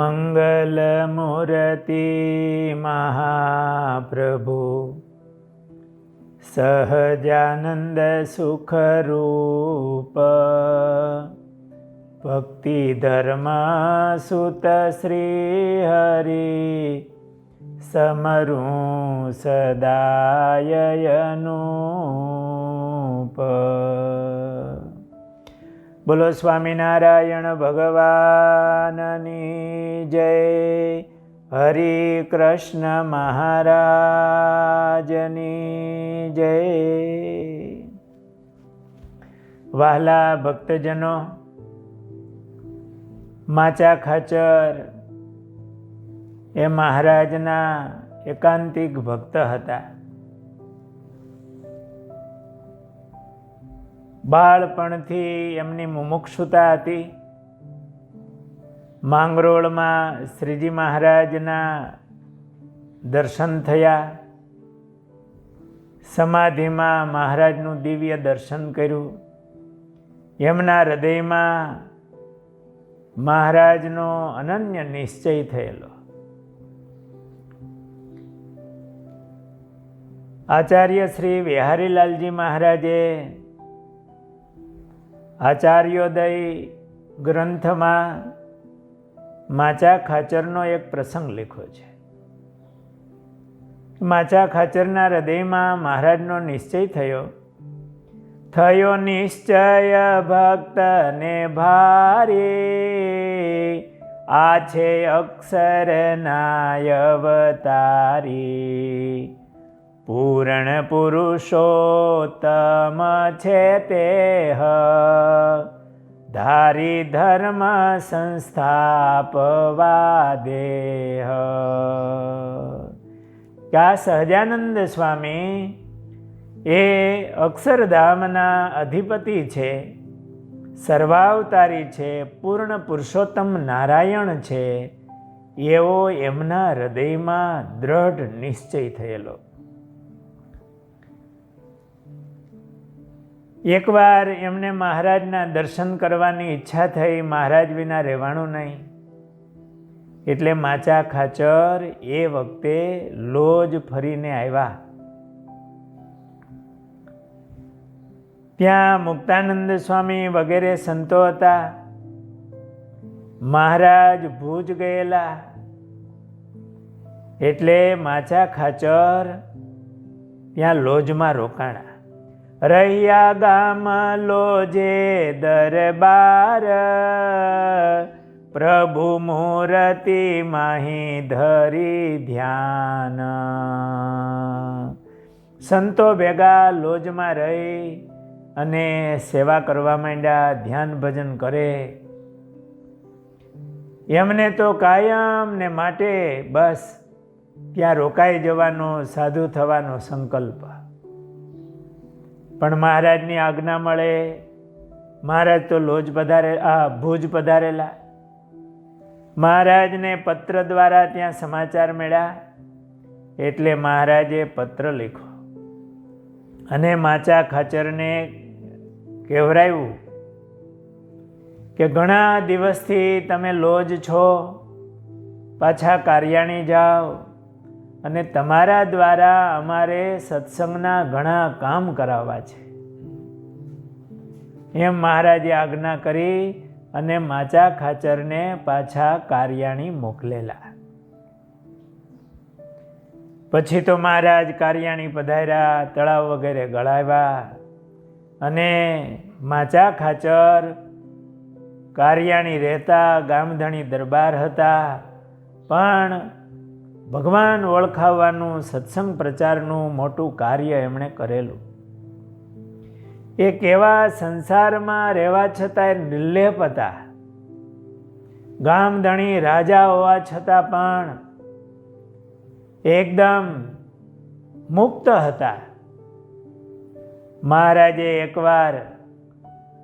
मङ्गलमूरति महाप्रभु। सहजानन्दसुखरूप। भक्तिधर्मसुतश्रीहरि। समरु सदा બોલો સ્વામિનારાયણ ભગવાનની જય. હરિ કૃષ્ણ મહારાજની જય. વહાલા ભક્તજનો, માચા ખાચર એ મહારાજના એકાંતિક ભક્ત હતા. બાળપણથી એમની મુમુક્ષુતા હતી. માંગરોળમાં શ્રીજી મહારાજના દર્શન થયા. સમાધિમાં મહારાજનું દિવ્ય દર્શન કર્યું. એમના હૃદયમાં મહારાજનો અનન્ય નિશ્ચય થયેલો. આચાર્ય શ્રી વિહારીલાલજી મહારાજે આચાર્યોદય ગ્રંથમાં માચા ખાચરનો એક પ્રસંગ લખ્યો છે. માચા ખાચરના હૃદયમાં મહારાજનો નિશ્ચય થયો. થયો નિશ્ચય ભક્તને ભારે. આ છે અક્ષર નાયવતારી પૂર્ણ પુરુષોત્તમ છે તે ધારી ધર્મ સંસ્થાપવા દેહ આ સહજાનંદ સ્વામી? એ અક્ષરધામના અધિપતિ છે, સર્વાવતારી છે, પૂર્ણ પુરુષોત્તમ નારાયણ છે. એવો એમના હૃદયમાં દ્રઢ નિશ્ચય થયેલો. એકવાર એમને મહારાજના દર્શન કરવાની ઈચ્છા થઈ, મહારાજ વિના રહેવાનું નહીં. એટલે માચા ખાચર એ વખતે લોજ ફરીને આવ્યા. ત્યાં મુક્તાનંદ સ્વામી વગેરે સંતો હતા. મહારાજ ભુજ ગયેલા. એટલે માચા ખાચર ત્યાં લોજમાં રોકાણા. રહ્યા ગામ લોજે દરબાર. પ્રભુ મૂર્તિ માહી ધરી ધ્યાન. સંતો ભેગા લોજમાં રહી અને સેવા કરવા માંડ્યા, ધ્યાન ભજન કરે. એમને તો કાયમ ને માટે બસ ત્યાં રોકાઈ જવાનો, સાધુ થવાનો સંકલ્પ. પણ મહારાજની આજ્ઞા મળે. મહારાજ તો લોજ પધારે, આ ભુજ પધારેલા. મહારાજને પત્ર દ્વારા ત્યાં સમાચાર મળ્યા. એટલે મહારાજે પત્ર લખ્યો. અને માચા ખાચરને કહેવરાયું કે, ઘણા દિવસથી તમે લોજ છો. પાછા કાર્યાણી જાઓ. અને તમારા દ્વારા અમારે સત્સંગના ઘણા કામ કરાવવા છે. એમ મહારાજે આજ્ઞા કરી અને માચા ખાચરને પાછા કાર્યાણી મોકલેલા. પછી તો મહારાજ કાર્યાણી પધાર્યા, તળાવ વગેરે ગળાવ્યા અને માચા ખાચર કાર્યાણી રહેતા ગામધણી દરબાર હતા. પણ ભગવાન ઓળખાવવાનું સત્સંગ પ્રચારનું મોટું કાર્ય એમણે કરેલું. એક એવા સંસારમાં રહેવા છતાં નિર્લેપ હતા. ગામધણી રાજા હોવા છતાં પણ એકદમ મુક્ત હતા. મહારાજે એકવાર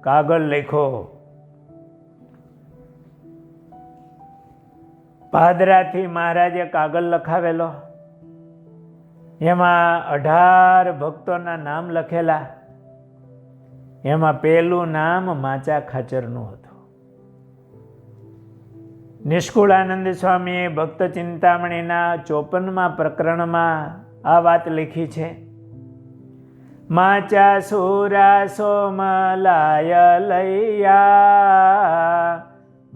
કાગળ લખ્યો પાદરાથી મહારાજે કાગળ લખાવેલો. એમાં અઢાર ભક્તોના નામ લખેલા. એમાં પહેલું નામ માચા ખાચરનું હતું. નિષ્કુળાનંદ સ્વામીએ ભક્ત ચિંતામણીના ચોપનમાં પ્રકરણમાં આ વાત લખી છે. માચા સુરા સોમલાય લૈયા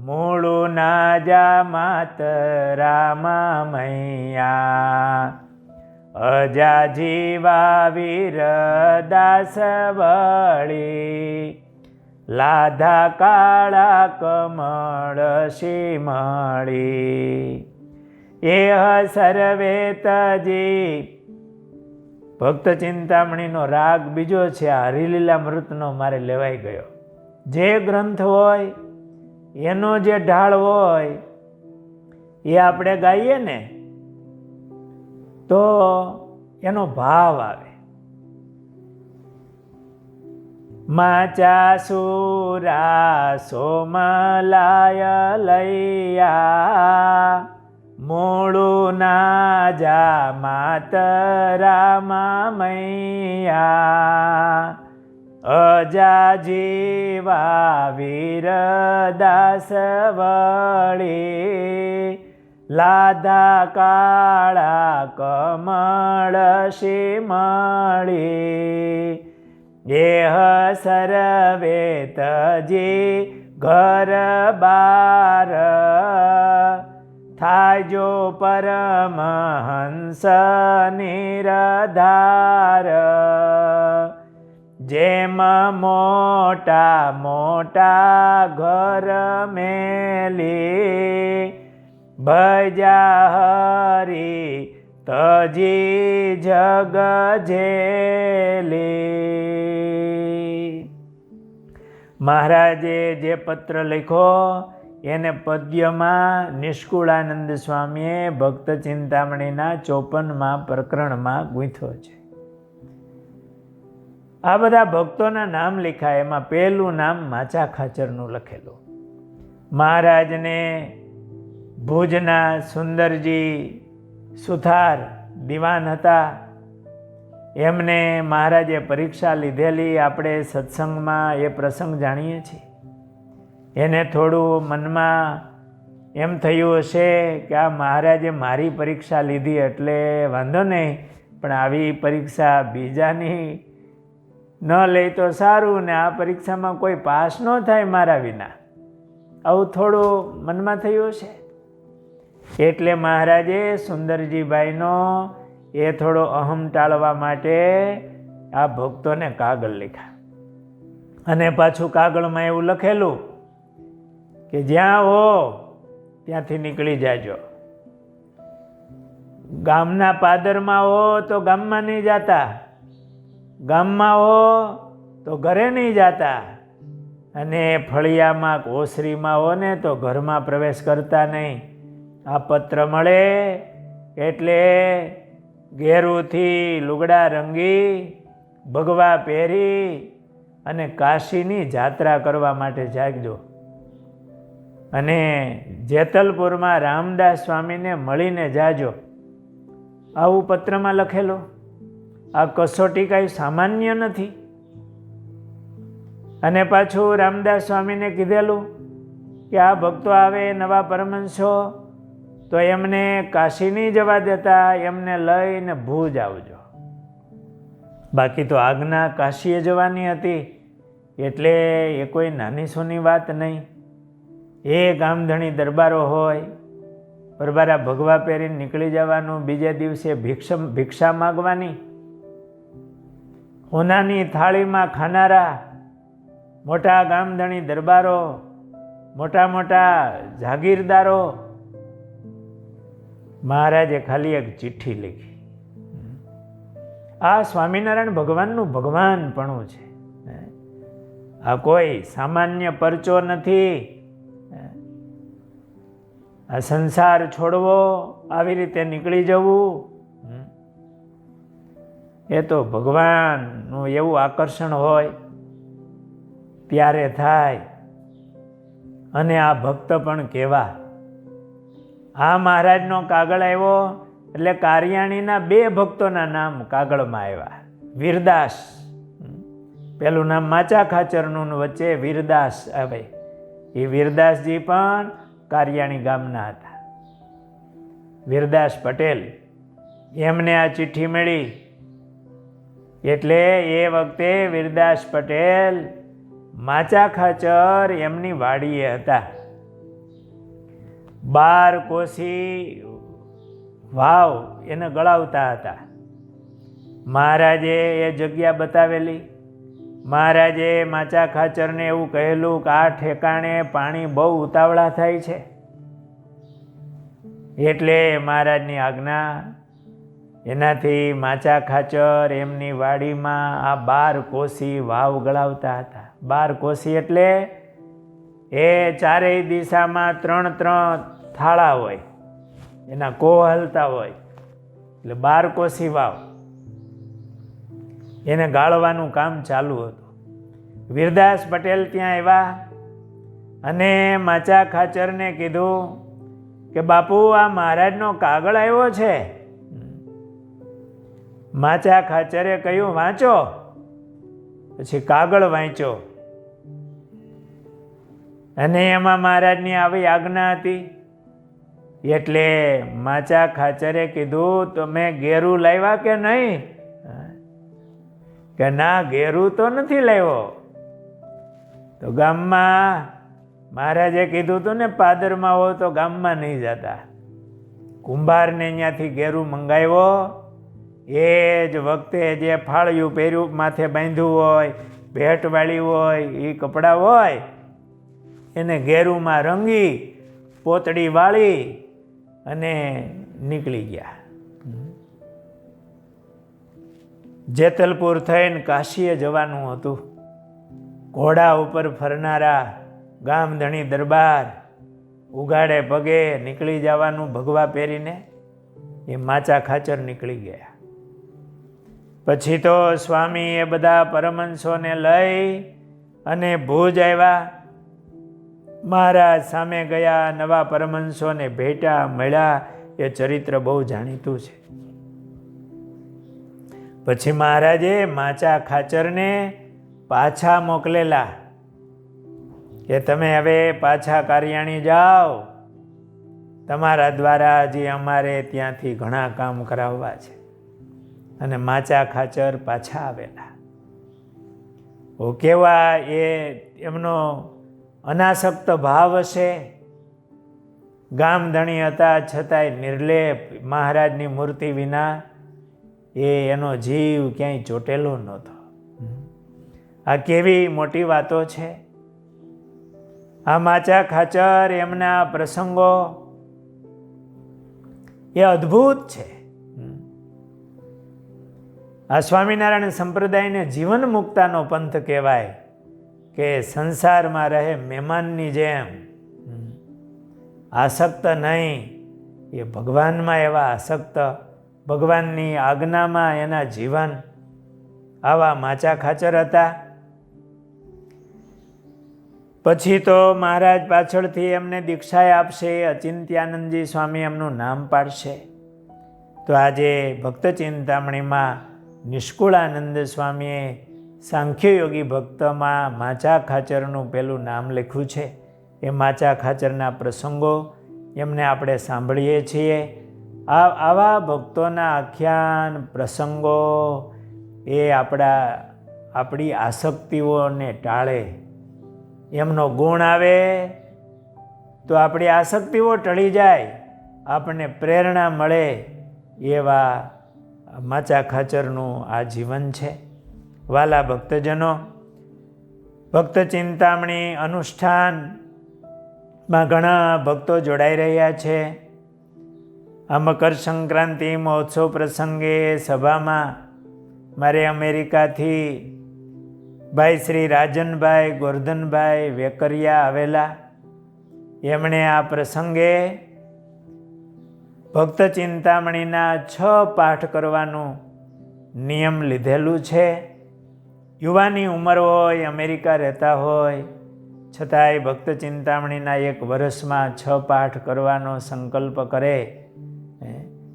મૂળું ના જા માત રામા મૈયા અજા જીવા વીર દાસ વળી. લાધા કાળા કમળ શિમળી. એ સર્વે તજી. ભક્ત ચિંતામણીનો રાગ બીજો છે, આ હરિલીલા મૃતનો મારે લેવાઈ ગયો. જે ગ્રંથ હોય એનો જે ઢાળ હોય, એ આપણે ગાઈએ ને, તો એનો ભાવ આવે. માચા સુરા સોમલાય લૈયા મૂળું ના જા માતરા મૈયા. अजाजीवा वीरदासवळे लादा काळा कमळ शिमळि येह सरवेतजी घर बार थाजो परमहंस निरधार। જેમ મોટા મોટા ઘર મેલી. ભજા હરી તજી જગ ઝેલી મહારાજે જે પત્ર લખ્યો, એને પદ્યમાં નિષ્કુળાનંદ સ્વામીએ ભક્ત ચિંતામણીના ચોપનમાં, પ્રકરણમાં ગૂંથ્યો છે. આ બધા ભક્તોના નામ લખ્યા એમાં પહેલું નામ માચા ખાચરનું લખેલું. મહારાજને ભુજના સુંદરજી સુથાર દિવાન હતા. એમને મહારાજે પરીક્ષા લીધેલી, આપણે સત્સંગમાં એ પ્રસંગ જાણીએ છીએ. એને થોડું મનમાં એમ થયું હશે કે આ મહારાજે મારી પરીક્ષા લીધી એટલે વાંધો નહીં, પણ આવી પરીક્ષા બીજાની ન લે તો સારું ને આ પરીક્ષામાં કોઈ પાસ ન થાય મારા વિના. આવું થોડું મનમાં થયું છે એટલે મહારાજે સુંદરજીભાઈનો એ થોડો અહમ ટાળવા માટે આ ભક્તોને કાગળ લખ્યા. અને પાછું કાગળમાં એવું લખેલું કે જ્યાં હો ત્યાંથી નીકળી જાજો. ગામના પાદરમાં હો તો ગામમાં નહીં જાતા. ગામમાં હો તો ઘરે નહીં જાતા. અને ફળિયામાં ઓસરીમાં હો ને તો ઘરમાં પ્રવેશ કરતા નહીં. આ પત્ર મળે એટલે ઘેરુથી લુગડા રંગી, ભગવા પહેરી અને કાશીની જાત્રા કરવા માટે જાગજો. અને જેતલપુરમાં રામદાસ સ્વામીને મળીને જાજો. આવું પત્રમાં લખેલું. આ કસોટી કાંઈ સામાન્ય નથી. અને પાછું રામદાસ સ્વામીને કીધેલું કે આ ભક્તો આવે નવા પરમંશો તો એમને કાશી નહીં જવા દેતા, એમને લઈને ભૂજ આવજો. બાકી તો આજ્ઞા કાશીએ જવાની હતી, એટલે એ કોઈ નાની સોની વાત નહીં. એ ગામધણી દરબારો હોય, પરબારા ભગવા પહેરીને નીકળી જવાનું, બીજે દિવસે ભિક્ષા ભિક્ષા માગવાની હોનાની થાળીમાં ખાનારા મોટા ગામધણી દરબારો, મોટા મોટા જાગીરદારો. મહારાજે ખાલી એક ચિઠ્ઠી લખી. આ સ્વામિનારાયણ ભગવાનનું ભગવાનપણું છે. આ કોઈ સામાન્ય પરચો નથી. આ સંસાર છોડવો, આવી રીતે નીકળી જવું. એ તો ભગવાનનું એવું આકર્ષણ હોય ત્યારે થાય, અને આ ભક્ત પણ કેવા આ મહારાજનો કાગળ આવ્યો એટલે કારિયાણીના બે ભક્તોના નામ કાગળમાં આવ્યા. વીરદાસ, પેલું નામ માચા ખાચરનું વચ્ચે વીરદાસ આવે. એ વીરદાસજી પણ કારિયાણી ગામના હતા. વીરદાસ પટેલ, એમને આ ચિઠ્ઠી મળી. એટલે એ વખતે વીરદાસ પટેલ માચા ખાચર એમની વાડીએ હતા. બાર કોસી વાવ એને ગળાવતા હતા. મહારાજે એ જગ્યા બતાવેલી. મહારાજે માચા ખાચરને એવું કહેલું કે આ ઠેકાણે પાણી બહુ ઉતાવળા થાય છે. એટલે મહારાજની આજ્ઞા એનાથી માચા ખાચર એમની વાડીમાં આ બાર કોસી વાવ ગળાવતા હતા. બાર કોસી એટલે એ ચારેય દિશામાં ત્રણ ત્રણ થાળા હોય. એના કો હલતા હોય. એટલે બાર કોસી વાવ. એને ગાળવાનું કામ ચાલુ હતું. વીરદાસ પટેલ ત્યાં આવ્યા અને માચા ખાચરને કીધું કે બાપુ, આ મહારાજનો કાગળ આવ્યો છે? માચા ખાચરે કહ્યું વાંચો? પછી કાગળ વાંચ્યો. અને એમાં મહારાજની આવી આજ્ઞા હતી. એટલે માચા ખાચરે કીધું, તમે ગેરું લાવ્યા કે નહીં? કે ના ઘેરું તો નથી લાવ્યો. તો ગામમાં મહારાજે કીધું હતું ને, પાદરમાં હો તો ગામમાં નહીં જતા. કુંભારને અહીંયાથી ઘેરું મંગાવ્યો. એ જ વખતે જે ફાળિયું પહેર્યું, માથે બાંધ્યું હોય ભેટવાળી હોય, એ કપડાં હોય, એને ઘેરુંમાં રંગી પોતડી વાળી અને નીકળી ગયા. જેતલપુર થઈને કાશીએ જવાનું હતું. ઘોડા ઉપર ફરનારા ગામધણી દરબાર ઉગાડે પગે નીકળી જવાનું ભગવા પહેરીને એ માચા ખાચર નીકળી ગયા. પછી તો સ્વામી એ બધા પરમંશોને લઈ અને ભુજ આવ્યા. મહારાજ સામે ગયા, નવા પરમંશોને ભેટા મળ્યા. એ ચરિત્ર બહુ જાણીતું છે. પછી મહારાજે માચા ખાચરને પાછા મોકલેલા. કે તમે હવે પાછા કાર્યાણી જાઓ. તમારા દ્વારા હજી અમારે ત્યાંથી ઘણા કામ કરાવવા છે. અને માચા ખાચર પાછા આવેલા. ઓ કેવા એ એમનો અનાસક્ત ભાવ હશે? ગામધણી હતા છતાંય નિર્લેપ મહારાજની મૂર્તિ વિના એ એનો જીવ ક્યાંય ચોટેલો નહોતો. આ કેવી મોટી વાતો છે? આ માચા ખાચર એમના પ્રસંગો એ અદ્ભુત છે. આ સ્વામિનારાયણ સંપ્રદાયને જીવન મુક્તાનો પંથ કહેવાય કે સંસારમાં રહે મહેમાનની જેમ. આસક્ત નહીં, એ ભગવાનમાં એવા આસક્ત, ભગવાનની આજ્ઞામાં એના જીવન આવા માચા ખાચર હતા. પછી તો મહારાજ પાછળથી એમને દીક્ષાએ આપશે, અચિંત્યાનંદજી સ્વામી એમનું નામ પાડશે. તો આજે ભક્ત ચિંતામણીમાં નિષ્કુળાનંદ સ્વામીએ સાંખ્યયોગી ભક્તમાં માચા ખાચરનું પેલું નામ લખ્યું છે. એ માચા ખાચરના પ્રસંગો એમને આપણે સાંભળીએ છીએ. આ આવા ભક્તોના આખ્યાન પ્રસંગો એ આપણા આપણી આસક્તિઓને ટાળે. એમનો ગુણ આવે તો આપણી આસક્તિઓ ટળી જાય. આપણને પ્રેરણા મળે એવા માચા ખાચરનું આ જીવન છે. વાલા ભક્તજનો ભક્ત ચિંતામણી અનુષ્ઠાનમાં ઘણા ભક્તો જોડાઈ રહ્યા છે. આ મકર સંક્રાંતિ મહોત્સવ પ્રસંગે સભામાં મારે અમેરિકાથી ભાઈ શ્રી રાજનભાઈ ગોરધનભાઈ વેકરિયા આવેલા. એમણે આ પ્રસંગે ભક્ત ચિંતામણીના છ પાઠ કરવાનું નિયમ લીધેલું છે. યુવાની ઉંમર હોય, અમેરિકા રહેતા હોય, છતાંય ભક્ત ચિંતામણીના એક વર્ષમાં છ પાઠ કરવાનો સંકલ્પ કરે.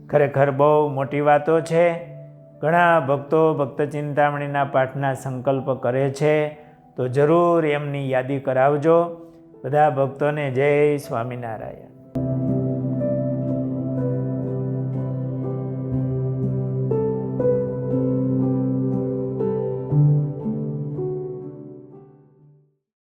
ખરેખર બહુ મોટી વાતો છે. ઘણા ભક્તો ભક્ત ચિંતામણીના પાઠના સંકલ્પ કરે છે. તો જરૂર એમની યાદી કરાવજો. બધા ભક્તોને જય સ્વામિનારાયણ.